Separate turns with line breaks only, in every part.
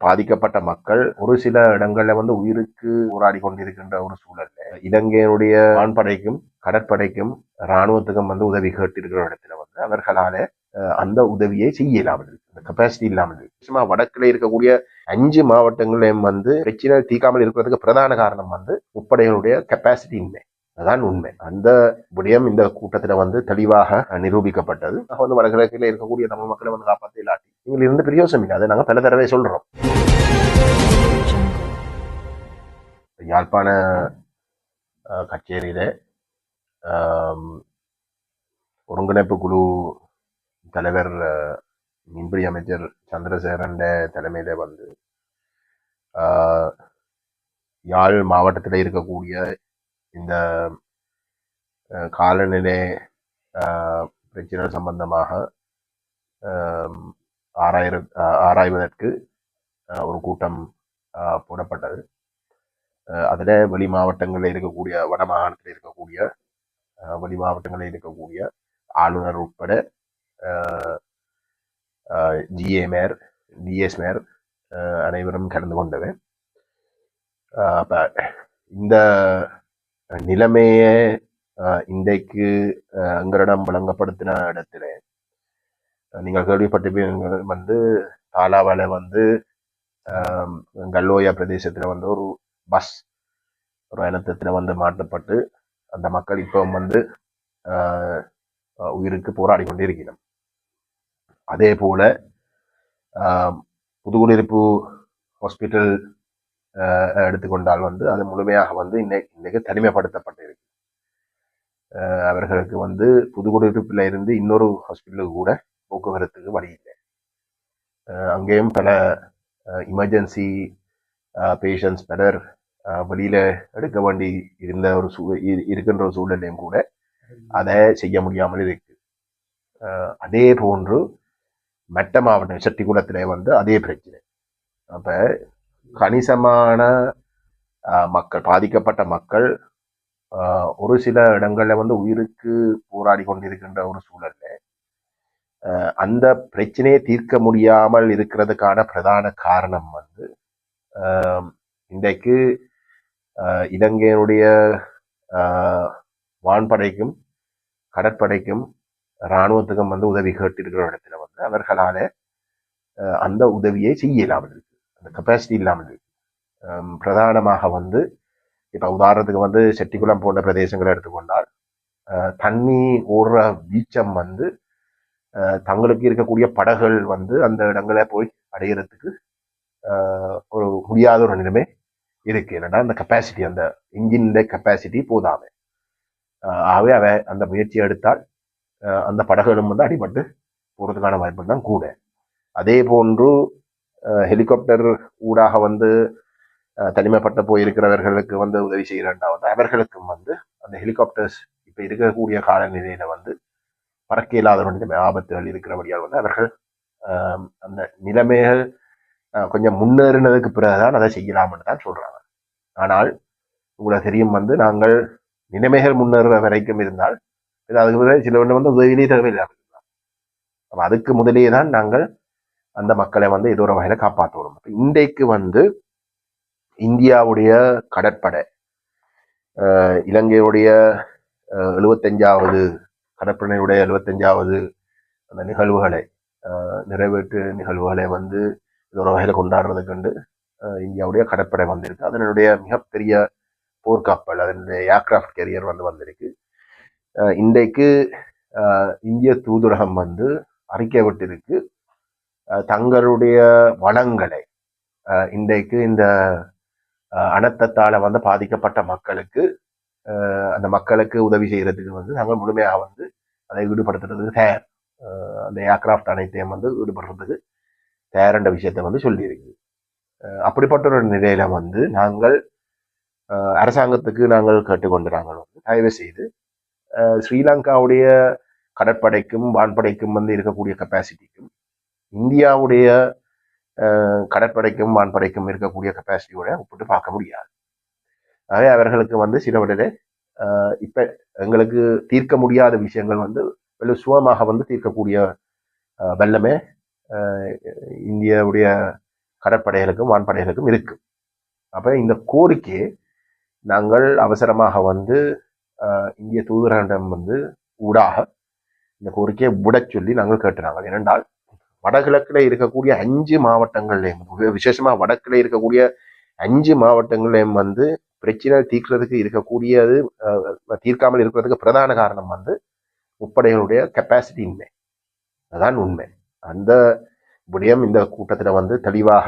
பாதிக்கப்பட்ட மக்கள் ஒரு சில இடங்கள்ல வந்து உயிருக்கு போராடி கொண்டிருக்கின்ற ஒரு சூழல்ல இலங்கையினுடைய வான்படைக்கும் கடற்படைக்கும் இராணுவத்துக்கும் வந்து உதவி கேட்டிருக்கிற இடத்துல வந்து அவர்களால அந்த உதவியை செய்ய இல்லாமல் இருக்கு. அந்த கெப்பாசிட்டி இல்லாமல் இருக்கு. சும்மா வடக்குல இருக்கக்கூடிய அஞ்சு மாவட்டங்களையும் வந்து பிரச்சனை தீக்காமல் இருக்கிறதுக்கு பிரதான காரணம் வந்து முப்படைகளுடைய கெப்பாசிட்டி இன்மை. அதான் உண்மை. அந்த விடயம் இந்த கூட்டத்துல வந்து தெளிவாக நிரூபிக்கப்பட்டது. வந்து வடகிழக்கில் இருக்கக்கூடிய தமிழ் மக்களை வந்து காப்பாற்ற இதில் இருந்து பிரயோசனம் இல்லை அதை நாங்கள் பல தடவை சொல்கிறோம் யாழ்ப்பாண கச்சேரியில் ஒருங்கிணைப்பு குழு தலைவர் அஹ், மின்பிடி அமைச்சர் சந்திரசேகரன் தலைமையில வந்து யாழ் மாவட்டத்தில் இருக்கக்கூடிய இந்த காலநிலை பிரச்சனை சம்பந்தமாக ஆம், ஆராயிர ஆராய்வதற்கு ஒரு கூட்டம் போடப்பட்டது. அதில் வெளி மாவட்டங்களில் இருக்கக்கூடிய வட மாகாணத்தில் இருக்கக்கூடிய வெளி மாவட்டங்களில் இருக்கக்கூடிய ஆளுநர் உட்பட ஜிஏ மேர் டிஎஸ் மேர் அனைவரும் கலந்து கொண்டவர். அப்போ இந்த நிலைமையை இன்றைக்கு எங்களிடம் வழங்கப்படுத்தின இடத்துல நீங்கள் கேள்விப்பட்டிருப்பீங்க வந்து தாலாவால வந்து கல்லோயா பிரதேசத்தில் வந்து ஒரு பஸ் ஒரு இனத்தத்தில் வந்து மாட்டப்பட்டு அந்த மக்கள் இப்போ வந்து உயிருக்கு போராடி கொண்டிருக்கிறோம் அதே போல புதுகுடியிருப்பு ஹாஸ்பிட்டல் எடுத்துக்கொண்டால் வந்து அது முழுமையாக வந்து இன்னைக்கு இன்னைக்கு தனிமைப்படுத்தப்பட்டிருக்கு. அவர்களுக்கு வந்து புதுக்குடியிருப்பில் இருந்து இன்னொரு ஹாஸ்பிட்டலுக்கு கூட போக்குவரத்துக்கு வழி இல்லை அங்கேயும் பல இமர்ஜென்சி பேஷண்ட்ஸ் பலர் வெளியில் எடுக்க வேண்டி இருந்த ஒரு சூ இருக்கின்ற ஒரு சூழ்நிலையும் கூட அதை செய்ய முடியாமல் இருக்கு. அதே போன்று மற்ற மாவட்டம் செட்டிக்குளத்திலே வந்து அதே பிரச்சனை. அப்போ கணிசமான மக்கள் பாதிக்கப்பட்ட மக்கள் ஒரு சில இடங்களில் வந்து உயிருக்கு போராடி கொண்டிருக்கின்ற ஒரு சூழல்ல அந்த பிரச்சனையை தீர்க்க முடியாமல் இருக்கிறதுக்கான பிரதான காரணம் வந்து இன்றைக்கு இலங்கையினுடைய வான்படைக்கும் கடற்படைக்கும் இராணுவத்துக்கும் வந்து உதவி கேட்டிருக்கிற இடத்துல வந்து அவர்களால் அந்த உதவியை செய்ய இல்லாமல் இருக்கு. அந்த கெப்பாசிட்டி இல்லாமல் இருக்கு. பிரதானமாக வந்து இப்போ உதாரணத்துக்கு வந்து செட்டிக்குளம் போன்ற பிரதேசங்களை எடுத்துக்கொண்டால் தண்ணி ஓடுற வீச்சம் வந்து தங்களுக்கு இருக்கக்கூடிய படகுகள் வந்து அந்த இடங்களை போய் அடையிறதுக்கு ஒரு முடியாத ஒரு நிலைமை இருக்கு. என்னன்னா அந்த கெப்பாசிட்டி அந்த இன்ஜின் கெப்பாசிட்டி போதாம ஆகவே அவ அந்த முயற்சி எடுத்தால் அந்த படகுகளும் வந்து அடிபட்டு போகிறதுக்கான வாய்ப்பு தான் கூட. அதே போன்று ஹெலிகாப்டர் ஊடாக வந்து தனிமைப்பட்ட போயிருக்கிறவர்களுக்கு வந்து உதவி செய்கிறேன்டாவது அவர்களுக்கும் வந்து அந்த ஹெலிகாப்டர்ஸ் இப்போ இருக்கக்கூடிய காலநிலையில வந்து பறக்க இல்லாத ஆபத்துகள் இருக்கிறபடியால் வந்து அவர்கள் அந்த நிலைமைகள் கொஞ்சம் முன்னேறினதுக்கு பிறகுதான் அதை செய்யலாம்னு தான் சொல்றாங்க. ஆனால் உங்களுக்கு தெரியும் வந்து நாங்கள் நிலைமைகள் முன்னேற வரைக்கும் இருந்தால் அதுக்கு பிறகு சில ஒன்று வந்து உதவியிலே தேவையில்லாமல் இருக்கலாம் அதுக்கு முதலே தான் நாங்கள் அந்த மக்களை வந்து ஏதோ ஒரு வகையில் காப்பாற்றுவோம். அப்ப இன்றைக்கு வந்து இந்தியாவுடைய கடற்படை இலங்கையுடைய எழுபத்தஞ்சாவது கடற்படையுடைய எழுபத்தஞ்சாவது அந்த நிகழ்வுகளை நிறைவேற்று நிகழ்வுகளை வந்து இது ஒரு வகையில கொண்டாடுறது கண்டு இந்தியாவுடைய கடற்படை வந்திருக்கு. அதனுடைய மிகப்பெரிய போர்க்கப்பல் அதனுடைய ஏர்கிராஃப்ட் கேரியர் வந்து வந்திருக்கு. இன்றைக்கு இந்திய தூதரகம் வந்து அறிக்கை விட்டிருக்கு. தங்களுடைய வளங்களை இன்றைக்கு இந்த அனர்த்தத்தால் வந்து பாதிக்கப்பட்ட மக்களுக்கு அந்த மக்களுக்கு உதவி செய்யறதுக்கு வந்து நாங்கள் முழுமையாக வந்து அதை ஈடுபடுத்துறதுக்கு தயார். அந்த ஏர்கிராஃப்ட் அனைத்தையும் வந்து ஈடுபடுறதுக்கு தயாரண்ட விஷயத்தை வந்து சொல்லியிருக்கு அப்படிப்பட்ட ஒரு நிலையில வந்து நாங்கள் அரசாங்கத்துக்கு நாங்கள் கேட்டுக்கொண்டு நாங்கள் வந்து தயவு செய்து ஸ்ரீலங்காவுடைய கடற்படைக்கும் வான்படைக்கும் வந்து இருக்கக்கூடிய கெப்பாசிட்டிக்கும் இந்தியாவுடைய கடற்படைக்கும் வான்படைக்கும் இருக்கக்கூடிய கெப்பாசிட்டியோட ஒப்பிட்டு பார்க்க முடியாது. ஆகவே அவர்களுக்கு வந்து சில விடலே இப்ப எங்களுக்கு தீர்க்க முடியாத விஷயங்கள் வந்து வெள்ள சுகமாக வந்து தீர்க்கக்கூடிய வெள்ளமே வல்லமே இந்தியாவுடைய கடற்படைகளுக்கும் வான்படைகளுக்கும் இருக்கு. அப்ப இந்த கோரிக்கையை நாங்கள் அவசரமாக வந்து இந்திய தூதரகம் வந்து ஊடாக இந்த கோரிக்கையை விடச் சொல்லி நாங்கள் கேட்டுறாங்க ஏனென்றால் வடகிழக்கில் இருக்கக்கூடிய அஞ்சு மாவட்டங்கள்லையும் விசேஷமாக வடக்கில் இருக்கக்கூடிய அஞ்சு மாவட்டங்கள்லையும் வந்து பிரச்சனை தீர்க்கிறதுக்கு இருக்கக்கூடியது தீர்க்காமல் இருக்கிறதுக்கு பிரதான காரணம் வந்து முப்படைகளுடைய கெப்பாசிட்டி இன்மை. அதான் உண்மை. அந்த விடயம் இந்த கூட்டத்தில் வந்து தெளிவாக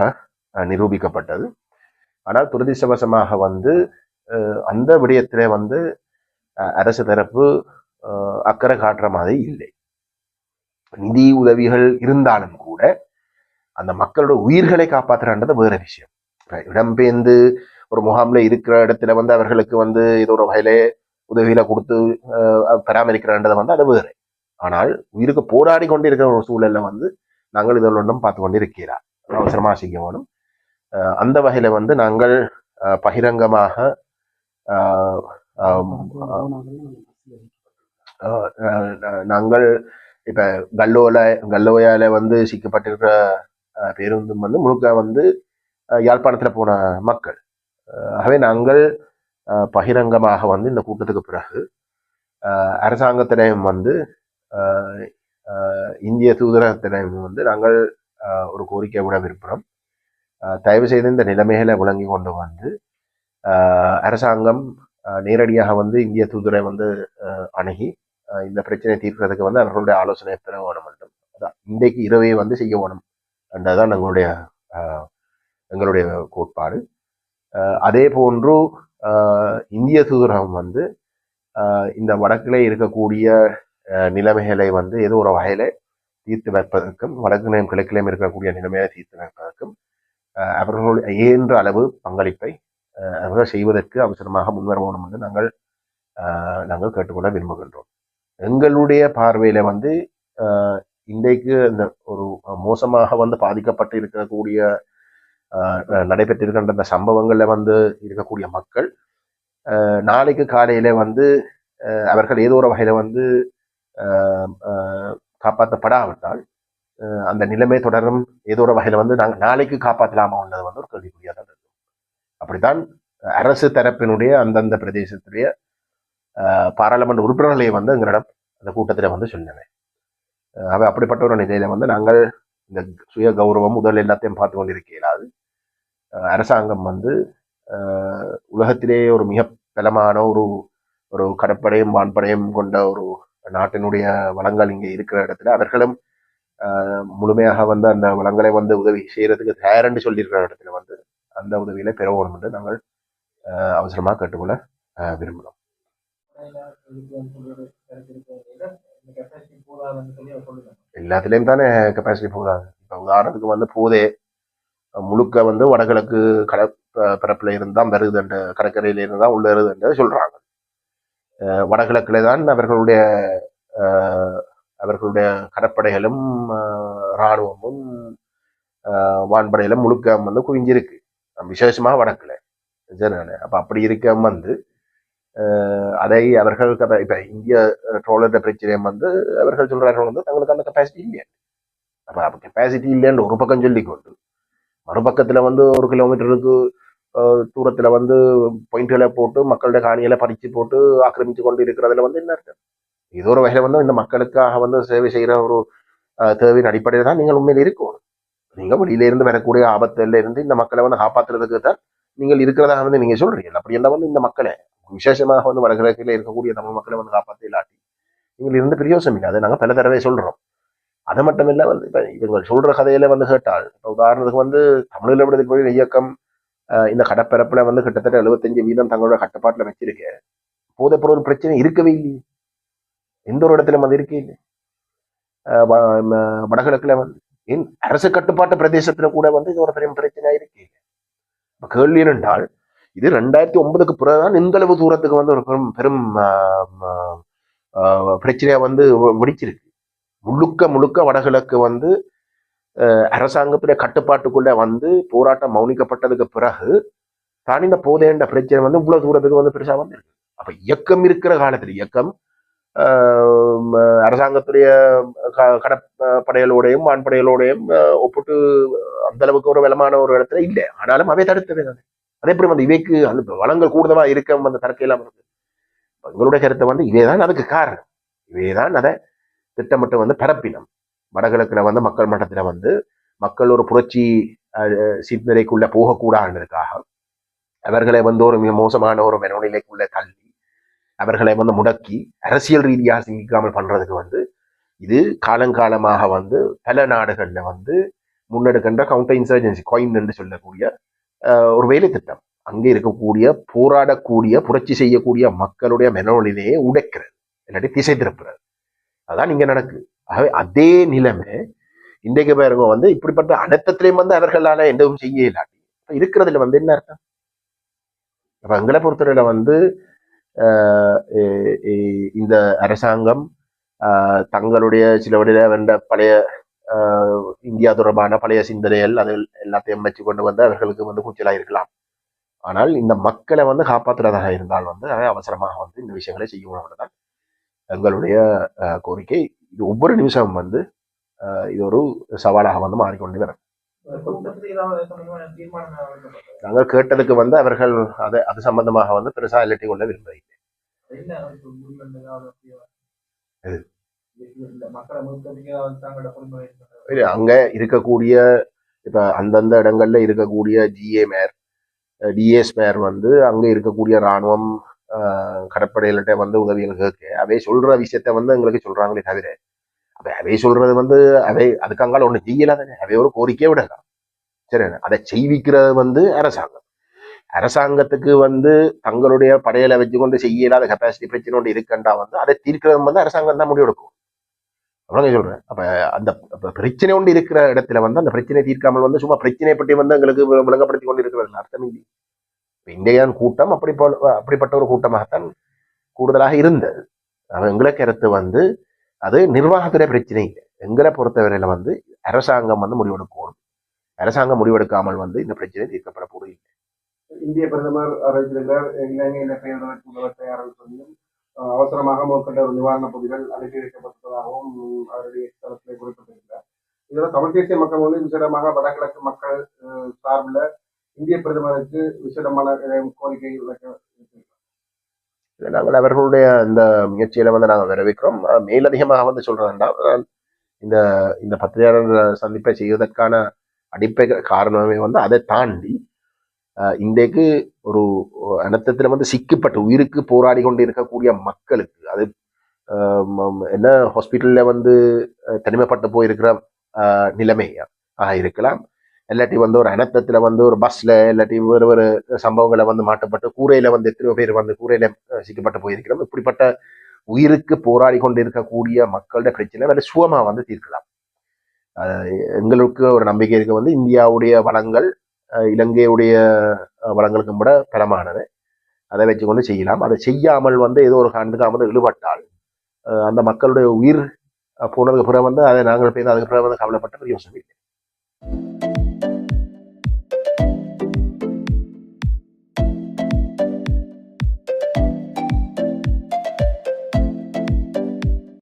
நிரூபிக்கப்பட்டது. ஆனால் துரதிர்ஷ்டவசமாக வந்து அந்த விடயத்திலே வந்து அரசு தரப்பு அக்கறை காட்டுற மாதிரி இல்லை. நிதி உதவிகள் இருந்தாலும் கூட அந்த மக்களோட உயிர்களை காப்பாற்றுறான்றது வேற விஷயம். இடம்பெயர்ந்து ஒரு முகாமில் இருக்கிற இடத்துல வந்து அவர்களுக்கு வந்து ஏதோ ஒரு வகையிலே உதவியில கொடுத்து பராமரிக்கிறன்றதை வந்து அது வேறு. ஆனால் உயிருக்கு போராடி கொண்டு இருக்கிற ஒரு சூழல்ல வந்து நாங்கள் இதில் ஒன்றும் பார்த்து கொண்டு இருக்கிறார் அவசரமாக செய்ய வேணும் அந்த வகையில வந்து நாங்கள் பகிரங்கமாக நாங்கள் இப்ப கல்லோல கல்லோயால வந்து சிக்கப்பட்டிருக்கிற பேருந்தும் வந்து முழுக்க வந்து யாழ்ப்பாணத்தில் யாழ்ப்பாணத்துல போன மக்கள். ஆகவே நாங்கள் பகிரங்கமாக வந்து இந்த கூட்டத்துக்கு பிறகு அஹ், அரசாங்கத்திடம் வந்து இந்திய தூதரகத்திடம் வந்து நாங்கள் ஒரு கோரிக்கை விட விரும்புகிறோம். தயவு செய்து இந்த நிலைமைகளை விளங்கி கொண்டு வந்து அரசாங்கம் நேரடியாக வந்து இந்திய தூதரை வந்து அணுகி இந்த பிரச்சனையை தீர்க்கிறதுக்கு வந்து அவர்களுடைய ஆலோசனை பெற வேணும் அதான் இன்றைக்கு இரவே வந்து செய்ய வேணும் என்றதான் எங்களுடைய எங்களுடைய கோட்பாடு. அதே போன்று இந்திய தூதரகம் வந்து இந்த வடக்கிலே இருக்கக்கூடிய நிலைமைகளை வந்து ஏதோ ஒரு வகையில தீர்த்து வைப்பதற்கும் வடக்கிலையும் கிழக்கிலையும் இருக்கக்கூடிய நிலைமையை தீர்த்து வைப்பதற்கும் அவர்கள் அவர்களுடைய இயன்ற அளவு பங்களிப்பை அவர்கள் செய்வதற்கு அவசரமாக முன்வர வேண்டும் என்று நாங்கள் நாங்கள் கேட்டுக்கொள்ள விரும்புகின்றோம். எங்களுடைய பார்வையில வந்து இன்றைக்கு இந்த ஒரு மோசமாக வந்து பாதிக்கப்பட்டு இருக்கக்கூடிய நடைபெற்றிருக்கின்ற அந்த சம்பவங்களில் வந்து இருக்கக்கூடிய மக்கள் நாளைக்கு காலையில வந்து அவர்கள் ஏதோ ஒரு வகையில வந்து காப்பாற்றப்படாவிட்டால் அந்த நிலைமை தொடரும் ஏதோ ஒரு வகையில வந்து நாங்கள் நாளைக்கு காப்பாற்றலாமா உள்ளது வந்து ஒரு கேள்விக்குறியாக தான் இருக்கும். அப்படித்தான் அரசு தரப்பினுடைய அந்தந்த பிரதேசத்துடைய பாராளுமன்ற உறுப்பினர்களை வந்து எங்களிடம் அந்த கூட்டத்தில் வந்து சொன்னேன் அவை அப்படிப்பட்ட ஒரு நிலையில வந்து நாங்கள் இந்த சுய கௌரவம் முதல் எல்லாத்தையும் பார்த்து கொண்டிருக்க இயலாது அரசாங்கம் வந்து உலகத்திலேயே ஒரு மிக பலமான ஒரு ஒரு கடற்படையும் வான்படையும் கொண்ட ஒரு நாட்டினுடைய வளங்கள் இங்கே இருக்கிற இடத்துல அவர்களும் முழுமையாக வந்து அந்த வளங்களை வந்து உதவி செய்யறதுக்கு தயாரென்று சொல்லியிருக்கிற இடத்துல வந்து அந்த உதவியில பெற வேணும் என்று நாங்கள் அவசரமாக கேட்டுக்கொள்ள அஹ், விரும்புகிறோம். எல்லாத்துலேயும் தானே கெப்பாசிட்டி போதாது இப்போ உதாரணத்துக்கு வந்து போதே முழுக்க வந்து வடகிழக்கு கட ப- இருந்தால் வருது என்று கடற்கரையில இருந்தா உள்ள வருது என்று சொல்றாங்க தான் அவர்களுடைய அவர்களுடைய கடற்படைகளும் இராணுவமும் அஹ், வான்படையிலும் முழுக்க வந்து குவிஞ்சிருக்கு. விசேஷமாக வடக்கில். சரிதானே அப்போ அப்படி இருக்க வந்து அதை அவர்கள் இப்போ இந்திய ட்ரோலர் பிரச்சனையும் வந்து அவர்கள் சொல்கிறார்கள் வந்து தங்களுக்கு அந்த கெப்பாசிட்டி இல்லையா அப்போ கெப்பாசிட்டி இல்லைன்னு ஒரு பக்கம் சொல்லிக்கொண்டு மறுபக்கத்தில் வந்து ஒரு கிலோமீட்டருக்கு தூரத்தில் வந்து பாயிண்ட்களை போட்டு மக்களுடைய காணிகளை பறித்து போட்டு ஆக்கிரமித்து கொண்டு இருக்கிறதுல வந்து என்ன இருக்கு ஏதோ ஒரு வகையில் வந்து இந்த மக்களுக்காக வந்து சேவை செய்கிற ஒரு தேவையின் அடிப்படையில் தான் நீங்கள் உண்மையில் இருக்கணும். நீங்கள் வெளியிலேருந்து வரக்கூடிய ஆபத்துல இருந்து இந்த மக்களை வந்து காப்பாற்றுறதுக்கு தான் நீங்கள் இருக்கிறதாக வந்து நீங்கள் சொல்கிறீர்கள் அப்படி என்ன வந்து இந்த மக்களை விசேஷமாக வந்து வடகிழக்கில் இருக்கக்கூடிய தமிழ் மக்களை வந்து காப்பாற்ற இல்லாட்டி நீங்கள் இருந்து பிரயோசனம் இல்லை. அதை நாங்கள் பல தடவை சொல்கிறோம் அது மட்டும் இல்லை வந்து இப்போ இவங்க சொல்ற கதையில வந்து கேட்டால் இப்போ உதாரணத்துக்கு வந்து தமிழில் விடுதலை புலிகள் இயக்கம் இந்த கடற்பரப்புல வந்து கிட்டத்தட்ட 75 வீதம் தங்களோட கட்டுப்பாட்டில் வச்சிருக்கு. போதைப்பொருள் பிரச்சனை இருக்கவே இல்லை எந்த ஒரு இடத்துல வந்து இருக்கே இல்லை. வடகிழக்குல வந்து ஏன் அரசு கட்டுப்பாட்டு பிரதேசத்துல கூட வந்து இது ஒரு பெரிய பிரச்சனை இருக்கு இப்ப கேள்வி என்றால் இது ரெண்டாயிரத்தி ஒன்பதுக்கு பிறகுதான் இந்த அளவு தூரத்துக்கு வந்து ஒரு பெரும் பெரும் ஆஹ், பிரச்சனையா வந்து வெடிச்சிருக்கு. முழுக்க முழுக்க வடகிழக்கு வந்து அரசாங்கத்துடைய கட்டுப்பாட்டுக்குள்ள வந்து போராட்டம் மௌனிக்கப்பட்டதுக்கு பிறகு தான் இந்த போதேண்ட பிரச்சனை வந்து இவ்வளவு தூரத்துக்கு வந்து பெருசா வந்திருக்கு. அப்ப இயக்கம் இருக்கிற காலத்தில் இயக்கம் அரசாங்கத்துடைய க- கடற்படைகளோடையும் வான்படைகளோடையும் ஒப்பிட்டு அந்த அளவுக்கு ஒரு வளமான ஒரு இடத்துல இல்லை. ஆனாலும் அவை தடுத்தவை அதே எப்படி வந்து இவைக்கு அந்த வளங்கள் கூடுதலா இருக்க அந்த தரக்கையெல்லாம் இருக்கு. எங்களுடைய கருத்தை வந்து இவைதான் அதுக்கு காரணம். இவைதான் அதை திட்டமிட்டு வந்து பரப்பினோம் வடகிழக்கில் வந்து மக்கள் மட்டத்தில் வந்து மக்கள் ஒரு புரட்சி சிந்தனைக்குள்ளே போகக்கூடாதுன்றதுக்காக அவர்களை வந்து ஒரு மிக மோசமான ஒரு மனநிலைக்குள்ளே தள்ளி அவர்களை வந்து முடக்கி அரசியல் ரீதியாக சிந்திக்காமல் பண்ணுறதுக்கு வந்து இது காலங்காலமாக வந்து பல நாடுகளில் வந்து முன்னெடுக்கின்ற கவுண்டர் இன்சர்ஜென்சி காயின் என்று சொல்லக்கூடிய ஒரு வேலை திட்டம். அங்கே இருக்கக்கூடிய போராடக்கூடிய புரட்சி செய்யக்கூடிய மக்களுடைய மனநிலையை உடைக்கிறது. இல்லாட்டி திசை திருப்புறது. அதான் இங்க நடக்குது ஆகவே அதே நிலைமை இன்றைக்கு பாருங்க வந்து இப்படிப்பட்ட அனர்த்தத்திலையும் வந்து அவர்களால எதுவும் செய்ய இல்லாட்டி இப்ப இருக்கிறதுல வந்து என்ன அர்த்தம்? அப்போ எங்களை பொறுத்தவரையில வந்து ஆஹ் இந்த அரசாங்கம் ஆஹ் தங்களுடைய சில விட பழைய ஆஹ் இந்தியா தொடர்பான பழைய சிந்தனைகள் அது எல்லாத்தையும் வச்சு கொண்டு வந்து அவர்களுக்கு வந்து கூச்சலாக இருக்கலாம். ஆனால் இந்த மக்களை வந்து காப்பாற்றுறதாக இருந்தால் வந்து அவசரமாக வந்து இந்த விஷயங்களை செய்யணும் தான் எங்களுடைய கோரிக்கை இது ஒவ்வொரு நிமிஷமும் வந்து இது ஒரு சவாலாக வந்து மாறிக்கொண்டு வரும். நாங்கள் கேட்டதுக்கு வந்து அவர்கள் அதை அது சம்பந்தமாக வந்து பெருசா இல்லாட்டி கொள்ள விரும்புகிறேன்
என்ன இல்ல,
அங்க இருக்கக்கூடிய இப்ப அந்தந்த இடங்கள்ல இருக்கக்கூடிய ஜிஏ மேர் டிஎஸ் மேர் வந்து அங்க இருக்கக்கூடிய ராணுவம் ஆஹ், வந்து உதவிகள் கேட்க அவை சொல்ற விஷயத்த வந்து எங்களுக்கு சொல்றாங்களே தவிர அப்ப அவை சொல்றது வந்து அவை அதுக்காங்கால ஒண்ணு செய்யல தானே. அவை ஒரு கோரிக்கையை விடலாம் சரி அதை செய்விக்கிறது வந்து அரசாங்கம். அரசாங்கத்துக்கு வந்து தங்களுடைய படையில வச்சு கொண்டு செய்ய இல்லாத கெப்பாசிட்டி பிரச்சனை ஒன்று இருக்கண்டா வந்து அதை தீர்க்கிறது வந்து அரசாங்கம் தான் முடிவெடுக்கும் அவ்வளவு சொல்றேன். அப்ப அந்த அப்ப பிரச்சனை ஒன்று இருக்கிற இடத்துல வந்து அந்த பிரச்சனை தீர்க்காமல் வந்து சும்மா பிரச்சனை பற்றி வந்து எங்களுக்கு விளங்கப்படுத்தி கொண்டு இருக்கிறது அர்த்தம் இல்லை இந்தியான் கூட்டம் அப்படி போல அப்படிப்பட்ட ஒரு கூட்டமாகத்தான் கூடுதலாக இருந்தது. அவ எங்களை கருத்து வந்து அது நிர்வாகத்திலே பிரச்சனை இல்லை. எங்களை பொறுத்தவரையில வந்து அரசாங்கம் வந்து முடிவெடுக்கணும். அரசாங்கம் முடிவெடுக்காமல் வந்து இந்த பிரச்சனை தீர்க்கப்பட போறது இல்லை.
இந்திய பிரதமர் அறிவித்திருந்தார் இலங்கையில் பெயர்வதற்கு தயாராக சொல்லியும் அவசரமாக மேற்கொண்ட ஒரு நிவாரணப் பொதிகள் அனுப்பி வைக்கப்பட்டதாகவும் அவருடைய தளத்தில் குறிப்பிட்டிருக்கிறார். இதில் தமிழ் தேசிய மக்கள் வந்து விசேடமாக வடகிழக்கு மக்கள் சார்பில் இந்திய பிரதமருக்கு விசேடமான கோரிக்கைகள் கோரிக்கை
நாங்கள் அவர்களுடைய இந்த முயற்சியில வந்து நாங்கள் வரவேற்கிறோம். மேலதிகமாக வந்து சொல்றதுன்னா இந்த இந்த பத்திரிகையாளர் சந்திப்பை செய்வதற்கான அடிப்படை காரணமே வந்து அதை தாண்டி இன்றைக்கு ஒரு அனத்தத்தில் வந்து சிக்கப்பட்டு உயிருக்கு போராடி கொண்டு இருக்கக்கூடிய மக்களுக்கு அது என்ன ஹாஸ்பிட்டலில் வந்து தனிமைப்பட்டு போயிருக்கிற நிலைமையாக இருக்கலாம். இல்லாட்டி வந்து ஒரு அனர்த்தத்தில் வந்து ஒரு பஸ்ஸில் இல்லாட்டி வேறு வேறு சம்பவங்களை வந்து மாட்டப்பட்டு கூரையில் வந்து எத்தனையோ பேர் வந்து கூரையில் சிக்கப்பட்டு போயிருக்கிறோம். இப்படிப்பட்ட உயிருக்கு போராடி கொண்டு இருக்கக்கூடிய மக்களோட பிரச்சனை வேறு சுகமாக வந்து தீர்க்கலாம். எங்களுக்கு ஒரு நம்பிக்கை இருக்க வந்து இந்தியாவுடைய வளங்கள் இலங்கையுடைய வளங்களுக்கும் கூட பலமானது. அதை வச்சுக்கொண்டு செய்யலாம். அதை செய்யாமல் வந்து ஏதோ ஒரு காரணத்துக்கு வந்து இழுபட்டால் அந்த மக்களுடைய உயிர் போனதுக்கு பிறகு வந்து அதை நாங்கள் போய் அதுக்கு பிறகு வந்து கவலைப்பட்ட யோசனை இல்லை.